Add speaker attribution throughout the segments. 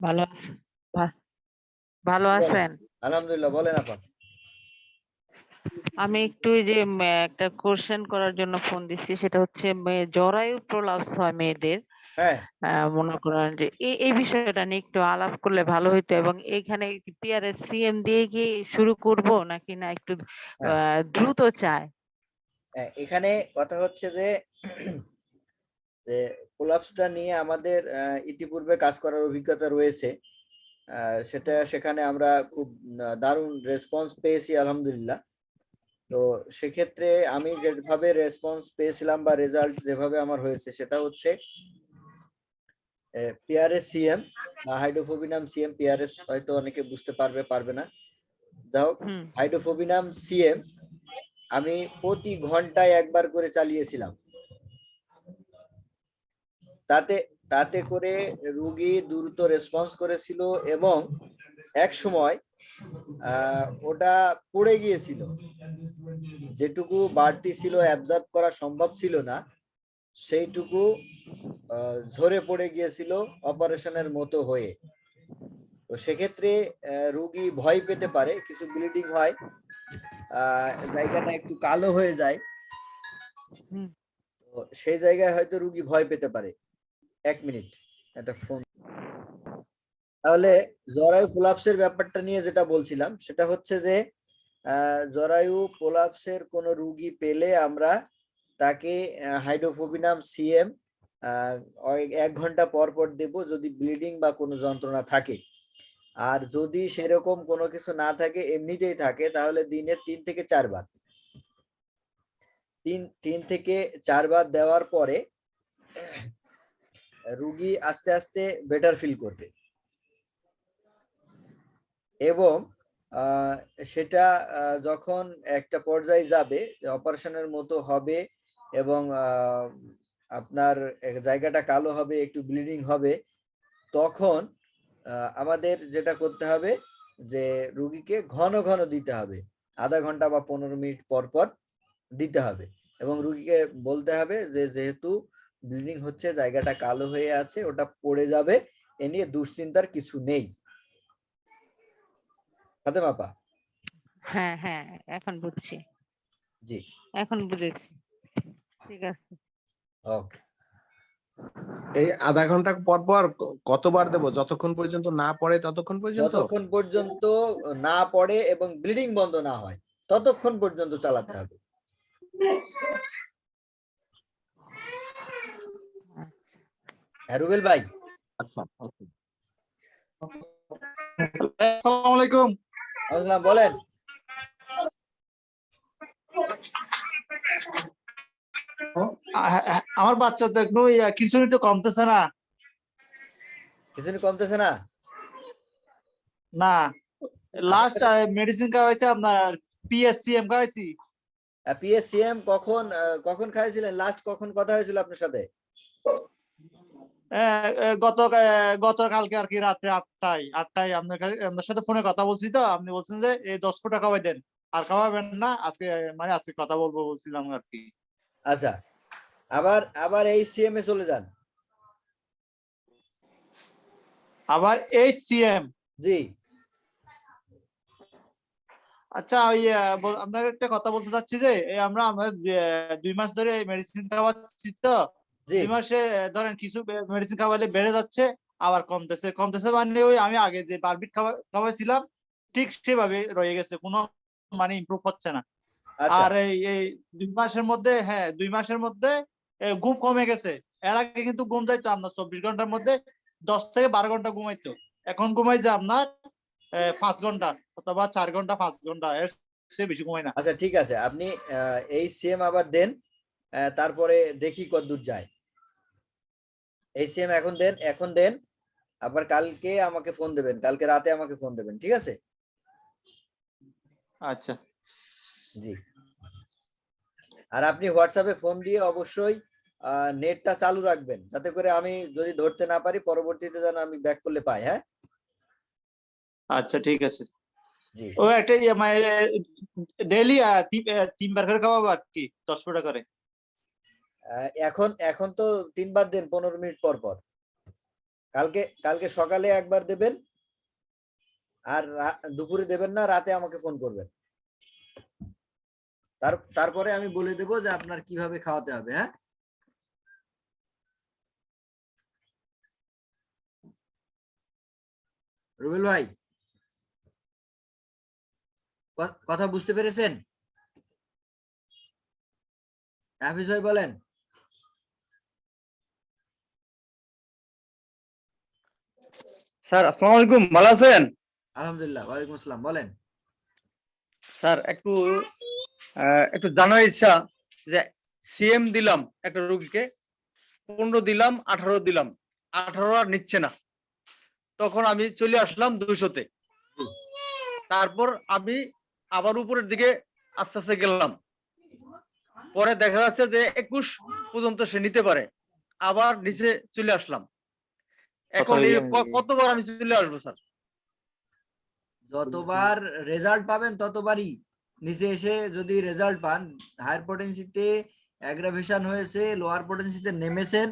Speaker 1: ভালো আছেন? ভালো আছেন?
Speaker 2: আলহামদুলিল্লাহ বলেন আপা।
Speaker 1: আমি একটু যে একটা কোশ্চেন করার জন্য ফোন দিচ্ছি সেটা হচ্ছে জরায়ু প্রলাপস হয় মেয়েদের।
Speaker 2: হ্যাঁ।
Speaker 1: মনে করেন যে এই এই বিষয়টা নিয়ে একটু আলাপ করলে ভালো হইতো এবং এইখানে পিআরএস সিএম দিয়ে কি শুরু করব নাকি না একটু
Speaker 2: হ্যাঁ।
Speaker 1: দ্রুত চায়?
Speaker 2: হ্যাঁ, এখানে কথা হচ্ছে যে যে কোলাপসটা নিয়ে আমাদের ইতিপূর্বে কাজ করার অভিজ্ঞতা রয়েছে। সেটা সেখানে আমরা খুব দারুণ রেসপন্স পেয়েছি আলহামদুলিল্লাহ। তো সেক্ষেত্রে আমি যেভাবে রেসপন্স পেয়েছিলাম বা রেজাল্ট যেভাবে আমার হয়েছে সেটা হচ্ছে পিআরএস সিএম বা হাইড্রোফোবিনাম সিএম পিআরএস হয়তো অনেকে বুঝতে পারবে পারবে না। যা হোক হাইড্রোফোবিনাম সিএম আমি প্রতি ঘন্টায় একবার করে চালিয়েছিলাম। তাতে তাতে করে রুগী দ্রুত রেসপন্স করেছিল এবং এক সময় ওটা পড়ে গিয়েছিল। যেটুকু বাড়তি ছিল অ্যাবজার্ভ করা সম্ভব ছিল না সেইটুকু ঝরে পড়ে গিয়েছিল অপারেশনের মতো হয়ে। তো সেক্ষেত্রে রুগী ভয় পেতে পারে কিছু ব্লিডিং হয় জায়গাটা একটু কালো হয়ে যায়। তো সেই জায়গায় হয়তো রুগী ভয় পেতে পারে। এক মিনিট, একটা ফোন তাহলে জরায়ু প্রলাপসের ব্যাপারটা নিয়ে যেটা বলছিলাম, সেটা হচ্ছে যে জরায়ু প্রলাপসের কোনো রুগী পেলে আমরা তাকে হাইড্রোফোবিনাম সিএম এক ঘণ্টা পর পর দেব যদি ব্লিডিং বা কোনো যন্ত্রণা থাকে। আর যদি সেরকম কোনো কিছু না থাকে, এমনিতেই থাকে, তাহলে দিনে তিন থেকে চারবার তিন তিন থেকে চারবার দেওয়ার পরে রুগী আস্তে আস্তে বেটার ফিল করবে। এবং সেটা যখন একটা পর্যায়ে যাবে অপারেশনের মতো হবে এবং আপনার জায়গাটা কালো হবে, একটু ব্লিডিং হবে, তখন আমাদের যেটা করতে হবে যে, রুগীকে ঘন ঘন দিতে হবে। আধা ঘণ্টা বা পনেরো মিনিট পর পর দিতে হবে। এবং রুগীকে বলতে হবে যে, যেহেতু ব্লিডিং হচ্ছে জায়গাটা কালো হয়ে আছে ওটা পড়ে যাবে এ নিয়ে দুশ্চিন্তার কিছু নেই। ফাতেমা আপা?
Speaker 1: হ্যাঁ হ্যাঁ এখন বুঝছি।
Speaker 2: জি।
Speaker 1: এখন বুঝেছি। ঠিক আছে।
Speaker 2: ওকে
Speaker 3: এই আধা ঘণ্টা পর পর কতবার দেবো? যতক্ষণ পর্যন্ত না পড়ে ততক্ষণ পর্যন্ত?
Speaker 2: যতক্ষণ পর্যন্ত না পড়ে এবং ব্লিডিং বন্ধ না হয় ততক্ষণ পর্যন্ত চালাতে হবে। হ্যাঁ রুবেল ভাই।
Speaker 3: আচ্ছা
Speaker 4: আসসালামু আলাইকুম।
Speaker 2: আসসালাম বলেন।
Speaker 4: আ- আ- আমার বাচ্চা তো একটু খিচুড়ি তো কমতেছে না।
Speaker 2: কিছু কমতেছে না?
Speaker 4: না লাস্ট মেডিসিন খাওয়াইছে আপনার পিএসসিএম খাওয়াইছি।
Speaker 2: পিএসসিএম কখন কখন খাইছিলেন? লাস্ট কখন কথা হয়েছিল আপনার সাথে?
Speaker 4: গত গত কালকে আর কি রাত্রে আটটায় আটটায় আপনার কাছে- আপনার সাথে ফোনে কথা বলছি তো আপনি বলছেন যে এই দশ ফুটা খাওয়াই দেন আর খাওয়াবেন না আজকে মানে আজকে কথা বলব বলছিলাম আর কি।
Speaker 2: আচ্ছা আবার আবার এই সিএম এ চলে যান।
Speaker 4: আবার এইচ সিএম
Speaker 2: জি।
Speaker 4: আচ্ছা ওই আপনাকে একটা কথা বলতে চাচ্ছি যে আমরা আহ, দুই মাস ধরে মেডিসিন খাওয়াচ্ছি তো দুই মাসে ধরেন কিছু মেডিসিন খাওয়ালে বেড়ে যাচ্ছে আবার কমতেছে কমতেছে মানে ওই আমি আগে যে বারবিট খাওয়া খাওয়াইছিলাম ঠিক সেভাবে রয়ে গেছে কোনো মানে ইমপ্রুভ হচ্ছে না।
Speaker 2: আচ্ছা।
Speaker 4: আর এই দুই মাসের মধ্যে হ্যাঁ দুই মাসের মধ্যে ঘুম কমে গেছে। এর আগে কিন্তু ঘুম যাইতো আপনার চব্বিশ ঘণ্টার মধ্যে দশ থেকে বারো ঘণ্টা ঘুমাইতো। এখন ঘুমাই যে আপনার পাঁচ ঘণ্টা অথবা চার ঘণ্টা পাঁচ ঘণ্টা এর চেয়ে বেশি ঘুমাই না।
Speaker 2: আচ্ছা ঠিক আছে। আপনি এই সেম আবার দেন আহ, তারপরে দেখি কতদূর যায়। এই সিএম এখন দেন এখন দেন। আবার কালকে আমাকে ফোন দেবেন কালকে রাতে আমাকে ফোন দেবেন ঠিক আছে?
Speaker 4: আচ্ছা।
Speaker 2: জি। আর আপনি হোয়াটসঅ্যাপে ফোন দিয়ে অবশ্যই নেটটা চালু রাখবেন যাতে করে আমি যদি ধরতে না পারি পরবর্তীতে যেন আমি ব্যাক করলে পাই হ্যাঁ?
Speaker 4: আচ্ছা ঠিক আছে।
Speaker 2: জি।
Speaker 4: ও একটা ইয়ে মানে ডেইলি তিনবার করে খাওয়াবো আর কি দশ ফুটা করে।
Speaker 2: এখন এখন তো তিনবার দেন, পনেরো মিনিট পর পর। কালকে কালকে সকালে একবার দেবেন, আর দুপুরে দেবেন না, রাতে আমাকে ফোন করবেন। তার, তারপরে আমি বলে দেবো যে আপনার কীভাবে খাওয়াতে হবে হ্যাঁ? রুবেল ভাই কথা বুঝতে পেরেছেন? হাফিজ ভাই বলেন।
Speaker 5: স্যার আসসালামু আলাইকুম ভালো আছেন?
Speaker 2: আলহামদুলিল্লাহ ওয়ালাইকুম আসসালাম বলেন।
Speaker 5: স্যার একটু একটু জানার ইচ্ছা যে সিএম দিলাম একটা রোগীকে পনেরো দিলাম আঠারো দিলাম আঠারো আর নিচ্ছে না। তখন আমি চলে আসলাম দুইশোতে। তারপর আমি আবার উপরের দিকে আস্তে আস্তে গেলাম। পরে দেখা যাচ্ছে যে একুশ পর্যন্ত সে নিতে পারে। আবার নিচে চলে আসলাম। এখন কতবার আমি চলে আসব স্যার?
Speaker 2: যতবার রেজাল্ট পাবেন ততবারই নিচে এসে যদি রেজাল্ট পান হায়ার পটেন্সিতে অ্যাগ্রাভেশন হয়েছে লোয়ার পটেন্সিতে নেমেছেন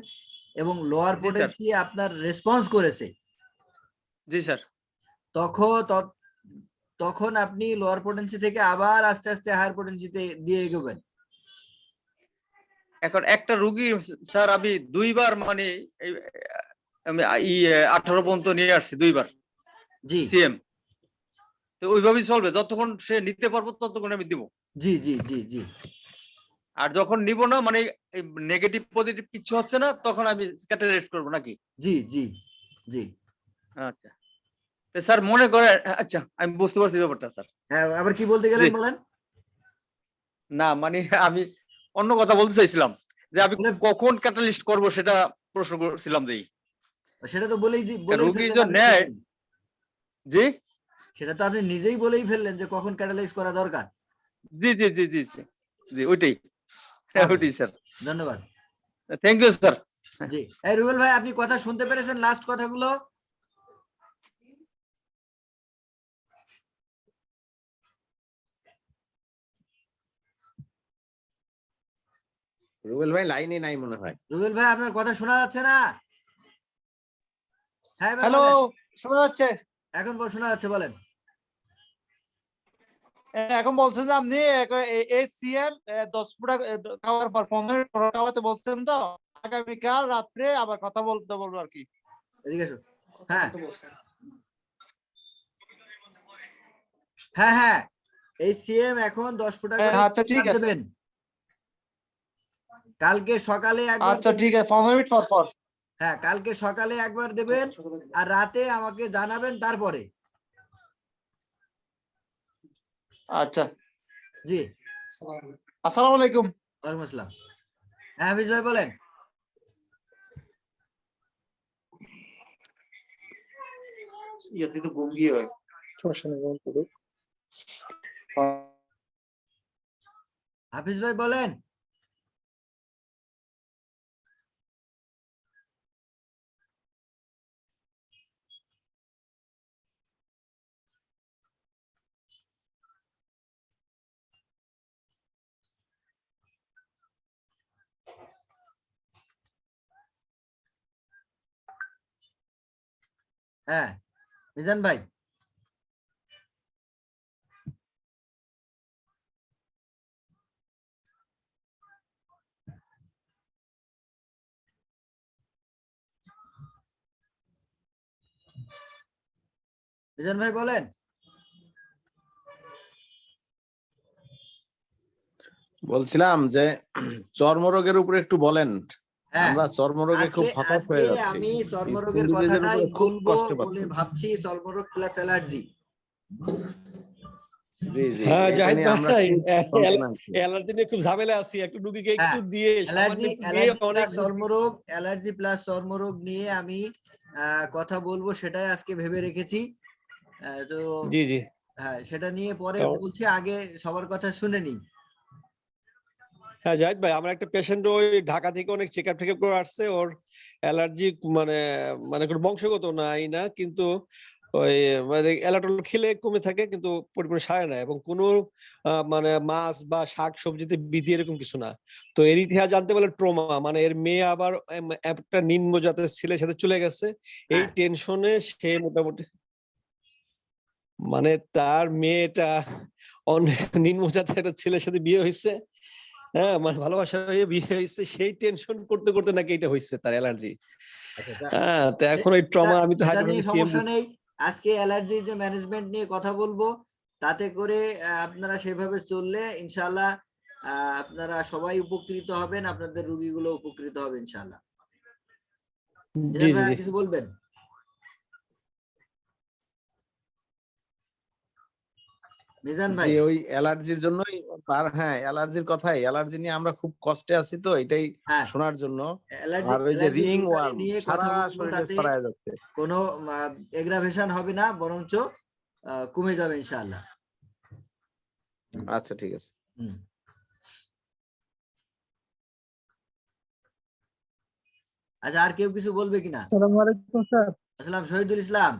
Speaker 2: এবং লোয়ার পটেন্সি আপনার রেসপন্স করেছে
Speaker 5: জি স্যার।
Speaker 2: তখন তখন আপনি লোয়ার পটেন্সি থেকে আবার আস্তে আস্তে হায়ার পটেন্সিতে দিয়ে এগোবেন।
Speaker 5: এখন একটা রুগী স্যার আমি দুইবার মানে এই, আমি আঠারো পর্যন্ত নিয়ে আসছি দুইবার।
Speaker 2: জি।
Speaker 5: সিএম তো ওইভাবেই চলবে যতক্ষণ সে নিতে পারব ততক্ষণ আমি দিব।
Speaker 2: জি জি জি জি।
Speaker 5: আর যখন নিব না মানে নেগেটিভ পজিটিভ কিছু হচ্ছে না তখন আমি ক্যাটারেস্ট করব নাকি?
Speaker 2: জি জি জি।
Speaker 5: আচ্ছা। স্যার মনে করে আচ্ছা আমি বুঝতে পারছি ব্যাপারটা স্যার।
Speaker 2: হ্যাঁ আবার কি বলতে গেলেন বলেন?
Speaker 5: না মানে আমি অন্য কথা বলতে চাইছিলাম যে আমি কখন ক্যাটালিস্ট করব সেটা প্রশ্ন করছিলাম যে
Speaker 2: সেটা তো বলেই
Speaker 5: রুগী যে নেয়, জি?
Speaker 2: সেটা তো আপনি নিজেই বলেই ফেললেন যে কখন ক্যাটালাইজ করা দরকার।
Speaker 5: জি জি জি জি জি, জি ওইটাই। ওইটাই স্যার।
Speaker 2: ধন্যবাদ।
Speaker 5: থ্যাংক ইউ স্যার
Speaker 2: জি। এই রুবেল ভাই আপনি কথা শুনতে পেরেছেন লাস্ট কথাগুলো?
Speaker 3: রুবেল ভাই লাইনে নাই মনে হয়।
Speaker 2: রুবেল ভাই আপনার কথা শোনা যাচ্ছে না? হ্যাঁ
Speaker 4: হ্যালো শোনা যাচ্ছে?
Speaker 2: এখন বল- শোনা যাচ্ছে বলেন।
Speaker 4: এখন বলছেন যে আপনি এই দশ ফুট খাওয়ার পর পনেরো খাওয়াতে বলছেন তো? আগামীকাল রাত্রে আবার কথা বলতে বলব আর কি।
Speaker 2: এদিকে হ্যাঁ। হ্যাঁ হ্যাঁ। এই সিএম এখন দশ ফুটা
Speaker 4: হ্যাঁ, আচ্ছা, ঠিক আছে।
Speaker 2: কালকে সকালে
Speaker 4: আচ্ছা ঠিক আছে পনেরো মিনিট পর পর।
Speaker 2: হ্যাঁ কালকে সকালে একবার দেবেন আর রাতে আমাকে জানাবেন তারপরে।
Speaker 4: আচ্ছা।
Speaker 2: জি।
Speaker 4: আসসালামু আলাইকুম।
Speaker 2: ওয়ালাইকুম আসসালাম। হ্যাঁ হাফিজ ভাই বলেন।
Speaker 4: ইয়াতে তো ঘুম গিয়ে হয়।
Speaker 2: হাফিজ ভাই বলেন। হ্যাঁ মিজান ভাই। মিজান ভাই বলেন।
Speaker 3: বলছিলাম যে চর্মরোগের উপরে একটু বলেন। আমরা চর্মরোগে খুব হতাশ হয়ে যাচ্ছি।
Speaker 2: আমি চর্মরোগের কথাটাই বলব বলে ভাবছি চর্মরোগ প্লাস অ্যালার্জি
Speaker 6: হ্যাঁ, জাহিদ ভাই,
Speaker 3: আছি।
Speaker 6: অ্যালার্জি নিয়ে খুব ঝামেলা আছি। একটু রুগীকে একটু
Speaker 2: হ্যাঁ,
Speaker 6: দিয়ে
Speaker 2: অ্যালার্জি
Speaker 6: অনেক
Speaker 2: চর্মরোগ অ্যালার্জি প্লাস চর্মরোগ নিয়ে আমি আহ, কথা বলব সেটাই আজকে ভেবে রেখেছি। আহ, তো
Speaker 6: জি জি।
Speaker 2: হ্যাঁ সেটা নিয়ে পরে বলছি আগে সবার কথা শুনে নি
Speaker 6: হ্যাঁ জাহিদ ভাই আমার একটা পেশেন্ট ওই ঢাকা থেকে অনেক চেক আপ টেকআপ করে আসছে। ওর অ্যালার্জি মানে মানে কোনো বংশগত নাই না কিন্তু ওই মানে এলাটল খেলে কমে থাকে কিন্তু সারে না এবং কোনো মানে মাছ বা শাক সবজিতে বিধি এরকম কিছু না। তো এর ইতিহাস জানতে পারলে ট্রোমা মানে এর মেয়ে আবার একটা নিম্ন জাতের ছেলের সাথে চলে গেছে। এই
Speaker 2: হ্যাঁ।
Speaker 6: টেনশনে সে মোটামুটি মানে তার মেয়েটা অনেক নিম্ন জাতের একটা ছেলের সাথে বিয়ে হয়েছে। হ্যাঁ মানে ভালোবাসা হয়ে বিয়ে হয়েছে সেই টেনশন করতে করতে নাকি এটা হয়েছে তার অ্যালার্জি
Speaker 2: আচ্ছা,
Speaker 6: হ্যাঁ তো এখন ওই ট্রমা আমি তো
Speaker 2: সমস্যা নেই। আজকে অ্যালার্জি যে ম্যানেজমেন্ট নিয়ে কথা বলব তাতে করে আপনারা সেভাবে চললে ইনশাআল্লাহ আহ, আপনারা সবাই উপকৃত হবেন আপনাদের রুগীগুলো উপকৃত হবে ইনশাআল্লাহ। কিছু বলবেন? মিজান ভাই?
Speaker 3: ওই অ্যালার্জির জন্যই তার হ্যাঁ অ্যালার্জির কথাই। অ্যালার্জি নিয়ে আমরা খুব কষ্টে আছি তো এটাই
Speaker 2: হ্যাঁ।
Speaker 3: শোনার জন্য। আর ওই যে রিং ওয়ার্ম সারা শরীরে ছড়ায় যাচ্ছে।
Speaker 2: কোনো এগ্রাভেশন হবে না বরঞ্চ কমে যাবে ইনশাআল্লাহ।
Speaker 3: আচ্ছা ঠিক আছে।
Speaker 2: হুম। আচ্ছা আর কেউ কিছু বলবে কিনা?
Speaker 7: আসসালামু আলাইকুম স্যার।
Speaker 2: আসসালাম শহীদুল ইসলাম।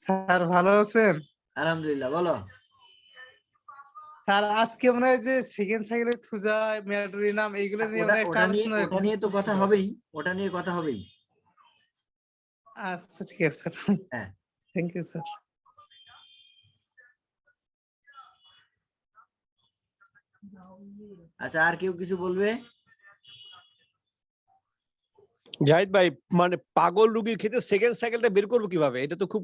Speaker 7: স্যার ভালো আছেন?
Speaker 2: আলহামদুলিল্লাহ বলো।
Speaker 7: স্যার আজকে মনে হয় যে সেকেন্ড সাইকেলের থুজা ম্যাডরি নাম এইগুলো নিয়ে
Speaker 2: ওটা নিয়ে ওটা নিয়ে তো কথা হবেই ওটা নিয়ে কথা হবেই।
Speaker 7: আচ্ছা ঠিক আছে স্যার।
Speaker 2: হ্যাঁ।
Speaker 7: থ্যাংক ইউ স্যার
Speaker 2: আচ্ছা আর কেউ কিছু বলবে?
Speaker 6: জাহিদ ভাই মানে পাগল রুগীর ক্ষেত্রে সেকেন্ড সাইকেলটা বের করব কীভাবে? এটা তো খুব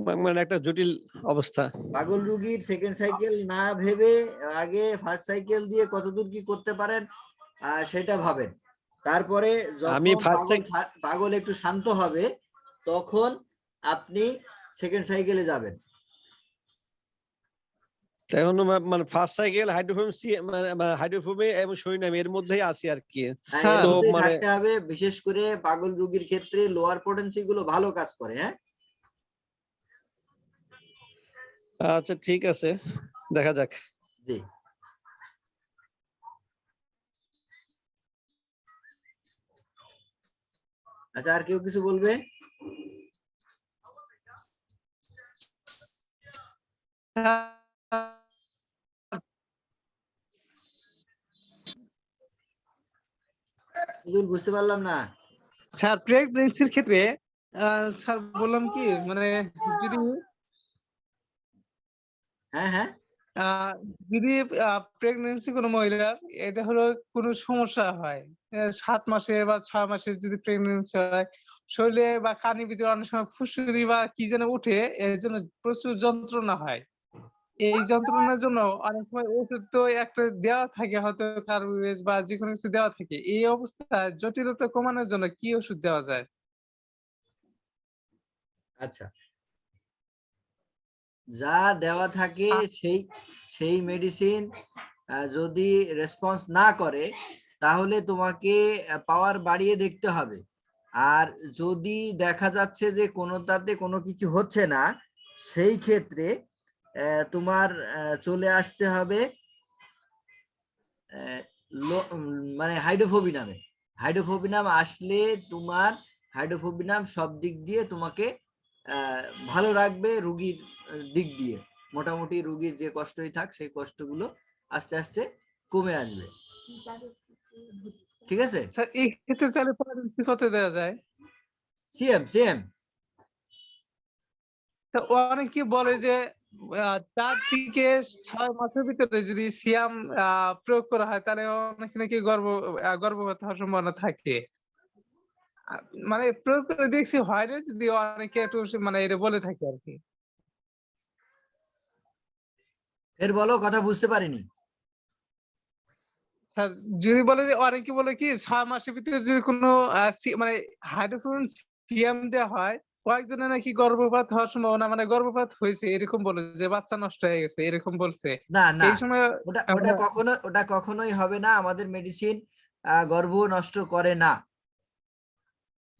Speaker 6: মানে একটা জটিল অবস্থা।
Speaker 2: পাগল রুগীর সেকেন্ড সাইকেল না ভেবে আগে ফার্স্ট সাইকেল দিয়ে কতদূর কি করতে পারেন সেটা ভাবেন। তারপরে
Speaker 6: আমি
Speaker 2: পাগল একটু শান্ত হবে তখন আপনি সেকেন্ড সাইকেলে যাবেন।
Speaker 6: এখন মানে ফার্স্ট সাইকেল হাইড্রোফোম সি মানে হাইড্রোফোমে এবং সৈনাম এর মধ্যেই আছি আর কি।
Speaker 2: হ্যাঁ,
Speaker 6: মানে-
Speaker 2: থাকতে হবে বিশেষ করে পাগল রুগীর ক্ষেত্রে লোয়ার পোটেন্সি গুলো ভালো কাজ করে হ্যাঁ?
Speaker 6: আচ্ছা ঠিক আছে। দেখা যাক।
Speaker 2: জি। আচ্ছা আর কেউ কিছু বলবে? বুঝতে পারলাম না।
Speaker 7: স্যার প্রেগনেন্সির ক্ষেত্রে আহ, স্যার বললাম কি মানে যদি
Speaker 2: হ্যাঁ হ্যাঁ।
Speaker 7: যদি প্রেগনেন্সি কোনো মহিলার এটা হলো কোনো সমস্যা হয়। সাত মাসে বা ছয় মাসে যদি প্রেগনেন্সি হয় শরীরে বা কানের ভিতরে অনেক সময় ফুসকুড়ি বা কি যেন উঠে এর জন্য প্রচুর যন্ত্রণা হয়। এই যন্ত্রণার জন্য অনেক সময় ওষুধ তো একটা দেওয়া থাকে হয়তো কার্বোহাইড্রেট বা যে কোনো কিছু দেওয়া থাকে। এই অবস্থায় জটিলতা কমানোর জন্য কি ওষুধ দেওয়া যায়?
Speaker 2: আচ্ছা। যা দেওয়া থাকে সেই সেই মেডিসিন যদি রেসপন্স না করে তাহলে তোমাকে পাওয়ার বাড়িয়ে দেখতে হবে। আর যদি দেখা যাচ্ছে যে কোনোটাতে কোনো কিছু হচ্ছে না সেই ক্ষেত্রে তোমার চলে আসতে হবে মানে হাইড্রোফোবিনামে হাইড্রোফোবিনাম আসলে তোমার হাইড্রোফোবিনাম সব দিক দিয়ে তোমাকে ভালো রাখবে রুগীর দিক দিয়ে। মোটামুটি রুগীর যে কষ্টই থাক সেই কষ্টগুলো আস্তে আস্তে কমে আসবে। ঠিক আছে?
Speaker 7: স্যার এই ক্ষেত্রে তাহলে প্রেগনেন্সি কত দেওয়া যায়?
Speaker 2: সিএম সিএম
Speaker 7: তা অনেকে বলে যে চার থেকে ছয় মাসের ভিতরে যদি সিয়াম আহ, প্রয়োগ করা হয় তাহলে অনেক নাকি গর্ভ গর্ভপাত হওয়ার সম্ভাবনা থাকে। মানে প্রয়োগ করে দেখছি হয় না যদি অনেকে একটু মানে এটা বলে থাকে আর কি।
Speaker 2: এর বলো কথা বুঝতে পারিনি।
Speaker 7: স্যার যদি বলে যে অনেকে বলে কি ছয় মাসের ভিতরে যদি কোনো মানে হাইড্রোফোন সিয়াম দেওয়া হয় কয়েকজনের নাকি গর্ভপাত হওয়ার সম্ভাবনা মানে গর্ভপাত হয়েছে এরকম বলে যে বাচ্চা নষ্ট হয়ে গেছে এরকম বলছে।
Speaker 2: না না।
Speaker 7: এই সময়
Speaker 2: ওটা ওটা কখনো ওটা কখনোই হবে না। আমাদের মেডিসিন গর্ভ নষ্ট করে না।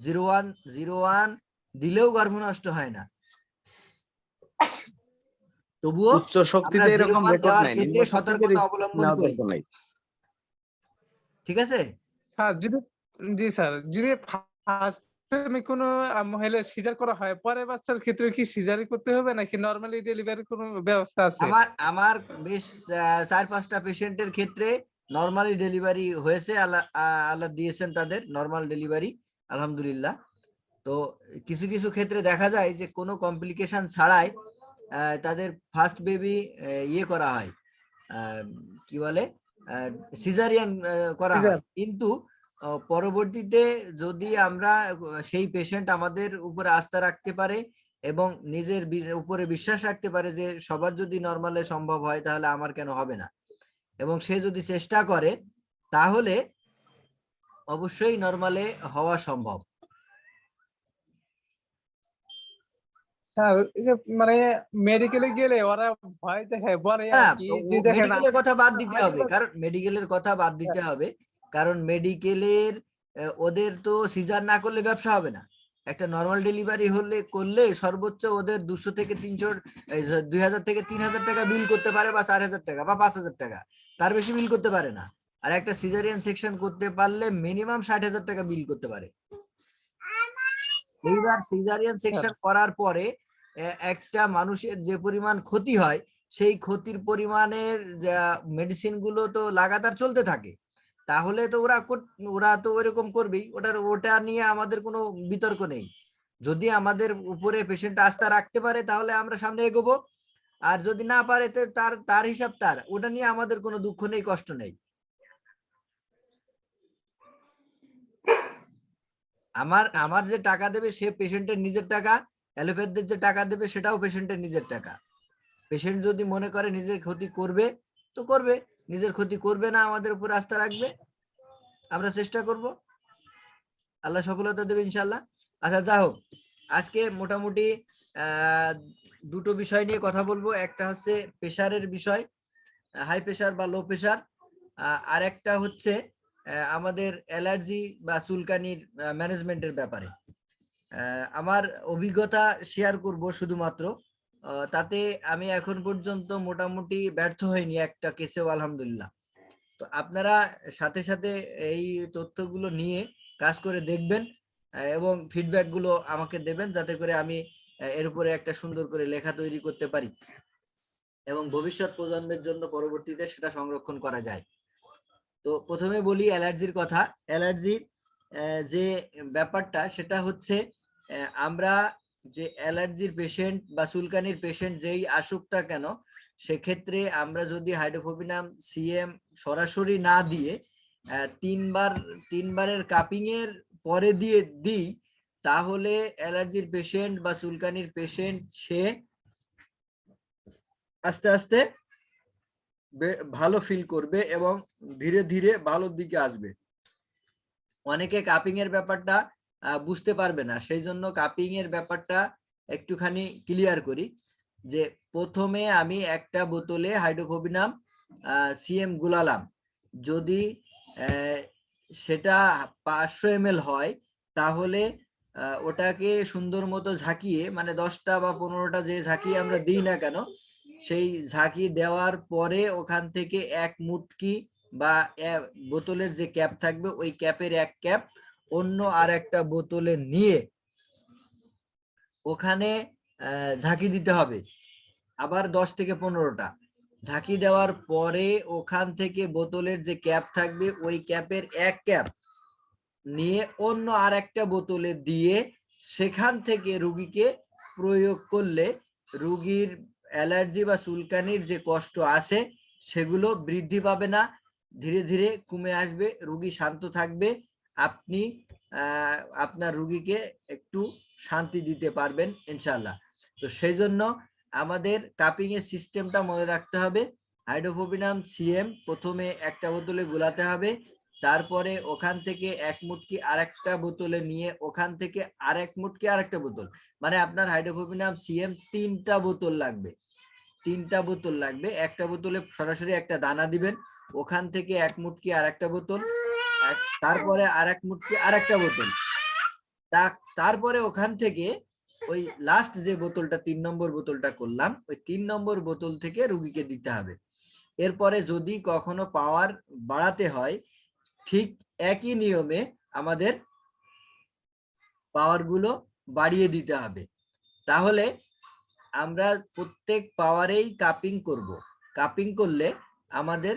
Speaker 2: জিরো ওয়ান জিরো ওয়ান দিলেও গর্ভ নষ্ট হয় না। তবুও
Speaker 3: উচ্চ শক্তিতে এরকম রেকর্ড নাই
Speaker 2: সতর্কতা অবলম্বন করি। ঠিক আছে?
Speaker 7: স্যার যদি জি স্যার যদি ফার্স্ট টাইমে কোনো আহ, মহিলার সিজার করা হয় পরের বাচ্চার ক্ষেত্রে কি সিজারই করতে হবে নাকি নর্মালি ডেলিভারির কোনো ব্যবস্থা আছে?
Speaker 2: আমার আমার বেশ চার পাঁচটা পেশেন্টের ক্ষেত্রে নর্মালি ডেলিভারি হয়েছে আল্লাহ আল্লাহ দিয়েছেন তাদের নর্মাল ডেলিভারি আলহামদুলিল্লাহ। তো কিছু কিছু ক্ষেত্রে দেখা যায় যে কোনো কমপ্লিকেশন ছাড়াই তাদের ফার্স্ট বেবি ইয়ে করা হয়। কি বলে? সিজারিয়ান করা হয়। কিন্তু পরবর্তীতে যদি আমরা সেই পেশেন্ট আমাদের উপরে আস্থা রাখতে পারে এবং নিজের উপরে বিশ্বাস রাখতে পারে যে সবার যদি নর্মালে সম্ভব হয় তাহলে আমার কেন হবে না? এবং সে যদি চেষ্টা করে তাহলে অবশ্যই নর্মালে হওয়া সম্ভব।
Speaker 7: স্যার এই যে মানে মেডিকেলে গেলে ওরা ভয় দেখায় বলে আর
Speaker 2: হ্যাঁ
Speaker 7: কি যে দেখেন
Speaker 2: মেডিকেলের কথা বাদ দিতে হবে কারণ মেডিকেলের কথা বাদ দিতে হবে কারণ মেডিকেলের ওদের তো সিজার না করলে ব্যবসা হবে না। একটা নর্মাল ডেলিভারি হলে করলে সর্বোচ্চ ওদের দুশো থেকে তিনশো দুই হাজার থেকে তিন হাজার টাকা বিল করতে পারে বা চার হাজার টাকা বা পাঁচ হাজার টাকা। তার বেশি বিল করতে পারে না। আর একটা সিজারিয়ান সেকশন করতে পারলে মিনিমাম ষাট হাজার টাকা বিল করতে পারে। এইবার সিজারিয়ান সেকশন করার পরে একটা মানুষের যে পরিমাণ ক্ষতি হয়, সেই ক্ষতির পরিমাণের মেডিসিনগুলো তো লাগাতার চলতে থাকে। তাহলে তো ওরা ওরা তো ওইরকম করবেই। ওটার, ওটা নিয়ে আমাদের কোনো বিতর্ক নেই। যদি আমাদের উপরে পেশেন্ট আস্থা রাখতে পারে, তাহলে আমরা সামনে এগোবো। আর যদি না পারে তার তার হিসাব তার। ওটা নিয়ে আমাদের কোনো দুঃখ নেই, কষ্ট নেই। আমার আমার যে টাকা দেবে সে পেশেন্টের নিজের টাকা অ্যালোপ্যাথদের যে টাকা দেবে সেটাও পেশেন্টের নিজের টাকা। পেশেন্ট যদি মনে করে নিজের ক্ষতি করবে, তো করবে। নিজের ক্ষতি করবে না, আমাদের উপর আস্থা রাখবে। আমরা চেষ্টা করব। আল্লাহ সফলতা দেবে ইনশাল্লাহ আচ্ছা যা হোক, আজকে মোটামুটি দুটো বিষয় নিয়ে কথা বলব। একটা হচ্ছে প্রেশারের বিষয় হাই প্রেশার বা লো প্রেশার আর একটা হচ্ছে আমাদের অ্যালার্জি বা চুলকানির ম্যানেজমেন্টের ব্যাপারে। আমার অভিজ্ঞতা শেয়ার করব শুধুমাত্র। তাতে আমি এখন পর্যন্ত মোটামুটি ব্যর্থ হইনি একটা কেসেও, আলহামদুলিল্লাহ। তো আপনারা সাথে সাথে এই তথ্যগুলো নিয়ে কাজ করে দেখবেন এবং ফিডব্যাকগুলো আমাকে দেবেন যাতে করে আমি এর উপরে একটা সুন্দর করে লেখা তৈরি করতে পারি এবং ভবিষ্যৎ প্রজন্মের জন্য পরবর্তীতে সেটা সংরক্ষণ করা যায়। তো প্রথমে বলি অ্যালার্জির কথা। অ্যালার্জির যে ব্যাপারটা সেটা হচ্ছে আমরা যে অ্যালার্জির পেশেন্ট বা চুলকানির পেশেন্ট যেই আসুকটা কেন, সেক্ষেত্রে আমরা যদি হাইড্রোফোবিনাম, সিএম সরাসরি না দিয়ে তিনবার, তিনবারের কাপিং এর পরে দিয়ে দিই, তাহলে অ্যালার্জির পেশেন্ট বা চুলকানির পেশেন্ট সে আস্তে আস্তে ভালো ফিল করবে এবং ধীরে ধীরে ভালোর দিকে আসবে। অনেকে কাপিং এর ব্যাপারটা বুঝতে পারবে না। সেই জন্য কাপিং এর ব্যাপারটা একটুখানি ক্লিয়ার করি যে প্রথমে আমি একটা বোতলে হাইড্রোফোবিনাম সিএম গুলালাম। যদি সেটা পাঁচশো এম হয়, তাহলে ওটাকে সুন্দর মতো ঝাঁকিয়ে মানে দশটা বা পনেরোটা যে ঝাঁকিয়ে আমরা দিই না কেন সেই ঝাঁকি দেওয়ার পরে ওখান থেকে এক মুটকি বা বোতলের যে ক্যাপ থাকবে, ওই ক্যাপের এক ক্যাপ অন্য আর একটা বোতলে নিয়ে ওখানে ঝাঁকি দিতে হবে। আবার দশ থেকে পনেরোটা। ঝাঁকি দেওয়ার পরে ওখান থেকে বোতলের যে ক্যাপ থাকবে, ওই ক্যাপের এক ক্যাপ নিয়ে অন্য আর একটা বোতলে দিয়ে সেখান থেকে রুগীকে প্রয়োগ করলে রুগীর অ্যালার্জি বা চুলকানির যে কষ্ট আছে, সেগুলো বৃদ্ধি পাবে না। ধীরে ধীরে কমে আসবে, রুগী শান্ত থাকবে। আপনি আপনার রুগীকে একটু শান্তি দিতে পারবেন ইনশাল্লাহ তো সেই জন্য আমাদের কাপিং এর সিস্টেমটা মনে রাখতে হবে। হাইড্রোফোবিনাম, সিএম, প্রথমে একটা বোতলে গুলাতে হবে। তারপরে ওখান থেকে এক মুটকি আরেকটা বোতলে নিয়ে ওখান থেকে আরেক মুটকি আরেকটা বোতল। মানে আপনার হাইড্রোফোবিনাম সিএম তিনটা বোতল লাগবে। তিনটা বোতল লাগবে। একটা বোতলে সরাসরি একটা দানা দিবেন। ওখান থেকে এক মুটকি আর একটা বোতল তারপরে আর এক মুটকি আর একটা বোতল তারপরে ওখান থেকে ওই লাস্ট যে বোতলটা, তিন নম্বর বোতলটা করলাম, ওই তিন নম্বর বোতল থেকে রুগীকে দিতে হবে। এরপরে যদি কখনো পাওয়ার বাড়াতে হয় ঠিক একই নিয়মে আমাদের পাওয়ারগুলো বাড়িয়ে দিতে হবে। তাহলে আমরা প্রত্যেক পাওয়ারেই কাপিং করব। কাপিং করলে আমাদের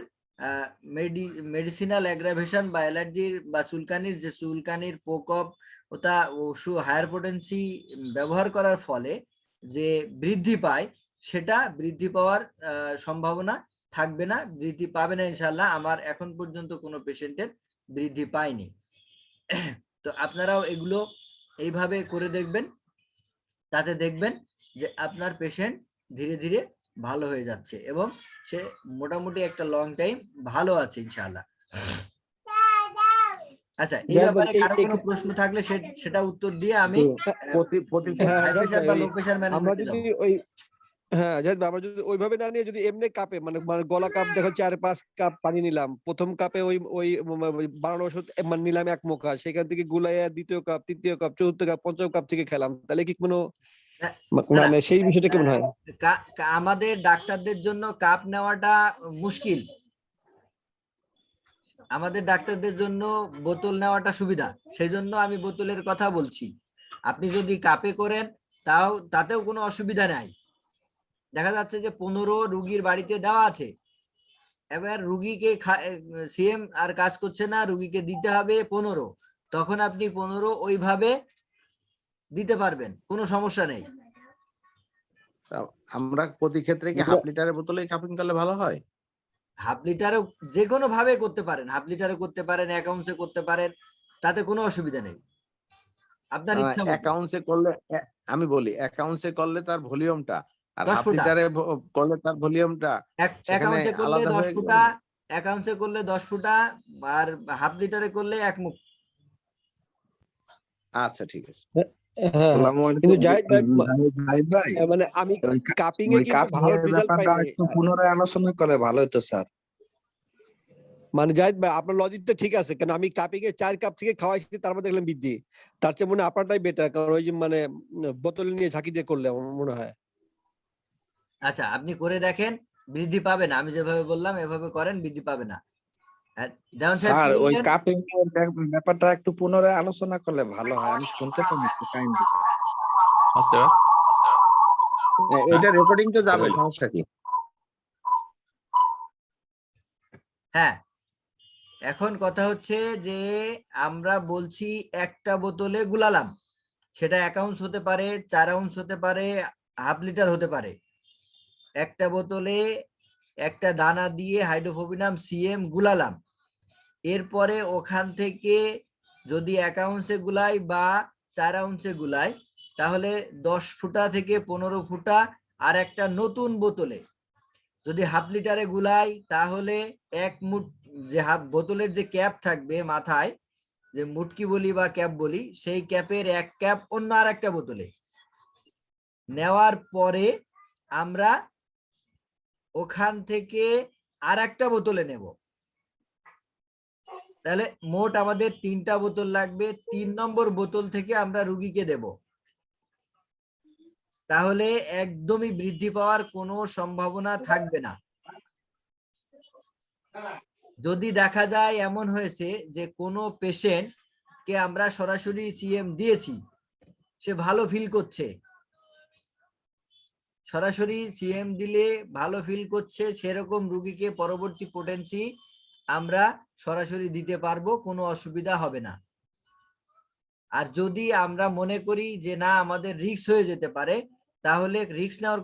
Speaker 2: মেডি মেডিসিনাল অ্যাগ্রাভেশন বা অ্যালার্জির বা চুলকানির যে চুলকানির প্রকোপ, ওটা হায়ার পোটেন্সি ব্যবহার করার ফলে যে বৃদ্ধি পায়, সেটা বৃদ্ধি পাওয়ার সম্ভাবনা থাকবে না বৃদ্ধি পাবে না ইনশাল্লাহ আমার এখন পর্যন্ত কোনো পেশেন্টের বৃদ্ধি পায়নি। তো আপনারাও এগুলো এইভাবে করে দেখবেন তাতে দেখবেন যে আপনার পেশেন্ট ধীরে ধীরে ভালো হয়ে যাচ্ছে এবং সে মোটামুটি একটা লং টাইম ভালো আছে ইনশাআল্লাহ। আচ্ছা এই ব্যাপারে কারও কোনো প্রশ্ন থাকলে সেটা উত্তর দিয়ে আমি
Speaker 3: প্রতি প্রতি
Speaker 6: আমরা যদি ওই হ্যাঁ জাহিদ ভাই, আমরা যদি ওইভাবে না নিয়ে যদি এমনি কাপে মানে মানে গলা কাপ দেখো চার পাঁচ কাপ পানি নিলাম প্রথম কাপে ওই ওই বানানো ওষুধ মানে নিলাম এক মুখা সেখান থেকে গুলাইয়া দ্বিতীয় কাপ তৃতীয় কাপ চতুর্থ কাপ পঞ্চম কাপ থেকে খেলাম তাহলে কি কোনো। মানে সেই বিষয়টা কেমন হয়?
Speaker 2: আমাদের ডাক্তারদের জন্য কাপ নেওয়াটা মুশকিল। আমাদের ডাক্তারদের জন্য বোতল নেওয়াটা সুবিধা সেই জন্য আমি বোতলের কথা বলছি। আপনি যদি কাপে করেন তাও তাতেও কোনো অসুবিধা নাই। দেখা যাচ্ছে যে পনেরো রুগীর বাড়িতে দেওয়া আছে। এবার রুগীকে সিএম আর কাজ করছে না রুগীকে দিতে হবে পনেরো। তখন আপনি পনেরো ওইভাবে দিতে পারবেন কোনো সমস্যা নেই।
Speaker 3: আমরা প্রতি ক্ষেত্রে কি হাফ লিটারের বোতলে কাপিং করলে ভালো হয়?
Speaker 2: হাফ লিটারও যে কোনো ভাবে করতে পারেন হাফ লিটারে করতে পারেন অ্যাকাউন্টসে করতে পারেন তাতে কোনো অসুবিধা নেই। আপনার ইচ্ছা
Speaker 3: অ্যাকাউন্টসে করলে আমি বলি অ্যাকাউন্টসে করলে তার ভলিউমটা আর
Speaker 2: দশ
Speaker 3: হাফ লিটারে করলে তার ভলিউমটা
Speaker 2: এক আউন্সে করলে দশ ফুটা এক আউন্সে করলে দশ ফুটা আর হাফ লিটারে করলে এক মুখ।
Speaker 3: আচ্ছা ঠিক আছে।
Speaker 6: হ্যাঁ কিন্তু জাহিদ ভাই মানে আমি
Speaker 8: ওই
Speaker 6: কাপিং এ
Speaker 8: ওই
Speaker 6: কিন্তু
Speaker 8: কাপিং
Speaker 6: ভালো রেজাল্ট পাইনি।
Speaker 8: পুনরায় আলোচনা করলে ভালো হতো স্যার।
Speaker 6: মানে জাহিদ ভাই আপনার লজিকটা ঠিক আছে কারণ আমি কাপিং এ চার কাপ থেকে খাওয়াইছি তার মধ্যে দেখলাম বৃদ্ধি। তার চেয়ে মনে হয় আপনারটাই বেটার কারণ ওই যে মানে বোতল নিয়ে ঝাঁকি দিয়ে করলে আমার মনে হয়।
Speaker 2: আচ্ছা আপনি করে দেখেন বৃদ্ধি পাবে না। আমি যেভাবে বললাম এভাবে করেন বৃদ্ধি পাবে না। আর
Speaker 8: স্যার ওই কাপিং ব্যাপারটা একটু পুনরায় আলোচনা করলে ভালো হয়। আমি শুনতে পাই একটু কাইন্ডলি।
Speaker 3: হ্যাঁ, এটা রেকর্ডিং তো যাবে সমস্যা কি?
Speaker 2: হ্যাঁ। এখন কথা হচ্ছে যে আমরা বলছি একটা বোতলে গুলালাম। সেটা এক আউন্স হতে পারে চার আউন্স হতে পারে হাফ লিটার হতে পারে। একটা বোতলে একটা দানা দিয়ে হাইড্রোফোবিনাম, সিএম গুলালাম। এরপরে ওখান থেকে যদি এক আউন্সে গুলাই বা চার আউন্সে গুলাই, তাহলে দশ ফুটা থেকে পনেরো ফুটা আর একটা নতুন বোতলে। যদি হাফ লিটারে গুলাই, তাহলে এক মুট যে হাফ বোতলের যে ক্যাপ থাকবে মাথায়, যে মুটকি বলি বা ক্যাপ বলি, সেই ক্যাপের এক ক্যাপ অন্য আর একটা বোতলে। নেওয়ার পরে আমরা ওখান থেকে আর একটা বোতলে নেব। তাহলে মোট আমাদের তিনটা বোতল লাগবে, তিন নম্বর বোতল থেকে আমরা রুগীকে দেব। তাহলে একদমই বৃদ্ধি পাওয়ার কোনো সম্ভাবনা থাকবে না। যদি দেখা যায় এমন হয়েছে যে কোনো পেশেন্ট কে আমরা সরাসরি সিএম দিয়েছি, সে ভালো ফিল করছে সরাসরি সিএম দিলে ভালো ফিল করছে, সেরকম রুগীকে পরবর্তী পোটেন্সি আমরা সরাসরি দিতে পারব, কোনো অসুবিধা হবে না। আর যদি আমরা মনে করি যে না, আমাদের রিক্স হয়ে যেতে পারে, তাহলে রিক্স নেওয়ার